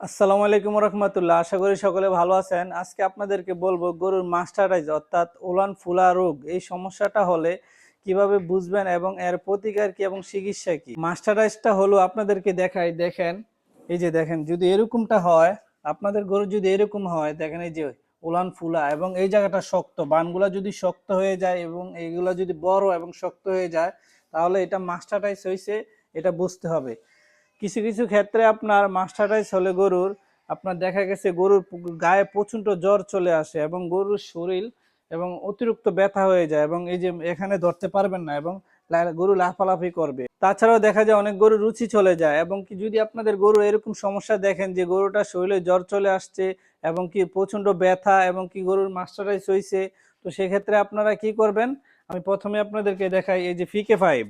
আসসালামু আলাইকুম রহমতুল্লাহ আশা করি সকলে ভালো আছেন। আজকে আপনাদেরকে বলব গরুর মাস্টারাইজ অর্থাৎ ওলান ফুলা রোগ। এই সমস্যাটা হলে কীভাবে বুঝবেন এবং এর প্রতিকার কি এবং চিকিৎসা কি? মাস্টারাইজটা হলো আপনাদেরকে দেখাই, দেখেন। এই যে দেখেন, যদি এরকমটা হয়, আপনাদের গরু যদি এরকম হয়, দেখেন এই যে ওলান ফুলা এবং এই জায়গাটা শক্ত, বানগুলা যদি শক্ত হয়ে যায় এবং এইগুলা যদি বড় এবং শক্ত হয়ে যায়, তাহলে এটা মাস্টারাইজ হয়েছে এটা বুঝতে হবে। কিছু কিছু ক্ষেত্রে আপনার মাস্টারাইজ হলে গরুর। আপনার দেখা গেছে গরুর গায়ে প্রচণ্ড জ্বর চলে আসে এবং গরুর শরীর এবং অতিরিক্ত ব্যথা হয়ে যায় এবং এই যে এখানে ধরতে পারবেন না এবং গরু লাফালাফি করবে। তাছাড়াও দেখা যায় অনেক গরুর রুচি চলে যায় এবং কি যদি আপনাদের গরু এরকম সমস্যা দেখেন যে গরুটা শরীরে জ্বর চলে আসছে এবং কি প্রচণ্ড ব্যথা এবং কি গরুর মাস্টারাইজ হয়েছে তো সেক্ষেত্রে আপনারা কি করবেন? আমি প্রথমে আপনাদেরকে দেখাই এই যে ফিকে ফাইভ।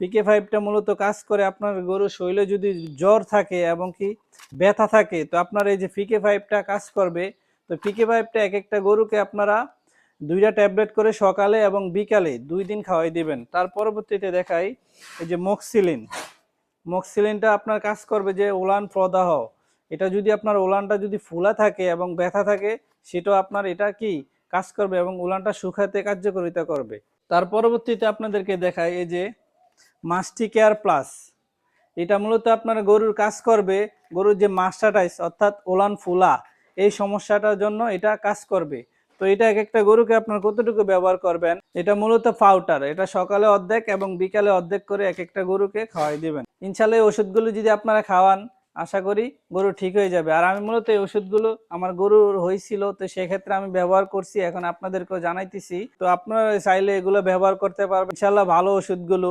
পিকে ফাইভটা মূলত কাজ করে আপনার গরুর শরীরে যদি জ্বর থাকে এবং কি ব্যথা থাকে, তো আপনার এই যে পিকে ফাইভটা কাজ করবে, তো পিকে ফাইভটা এক একটা গরুকে আপনারা দুইটা ট্যাবলেট করে সকালে এবং বিকালে দুই দিন খাওয়াই দিবেন। তার পরবর্তীতে দেখাই এই যে মক্সিলিন মক্সিলিনটা আপনার কাজ করবে যে ওলান প্রদাহ। এটা যদি আপনার ওলানটা যদি ফুলা থাকে এবং ব্যথা থাকে, সেটাও আপনার এটা কি কাজ করবে এবং ওলানটা শুকাতে কার্যকারিতা করবে। তার পরবর্তীতে আপনাদেরকে দেখায় এই যে মাস্টি কেয়ার প্লাস এটা মূলত আপনার গরুর কাজ করবে, গরুর যে মাস্টারাইজ অর্থাৎ ওলান ফুলা এই সমস্যাটার জন্য এটা কাজ করবে। তো এটা এক একটা গরুকে আপনার কতটুকু ব্যবহার করবেন, এটা মূলত পাউডার এটা সকালে অর্ধেক এবং বিকালে অর্ধেক করে এক একটা গরুকে খাওয়াই দিবেন। ইনশাল্লাহ এই ওষুধগুলো যদি আপনারা খাওয়ান, আশা করি গরু ঠিক হয়ে যাবে। আর আমি মূলত এই ওষুধগুলো আমার গরুর হয়েছিল, তো সেক্ষেত্রে আমি ব্যবহার করছি, এখন আপনাদেরকেও জানাইতেছি। তো আপনারা চাইলে এগুলো ব্যবহার করতে পারবেন। ইনশাল্লাহ ভালো ওষুধগুলো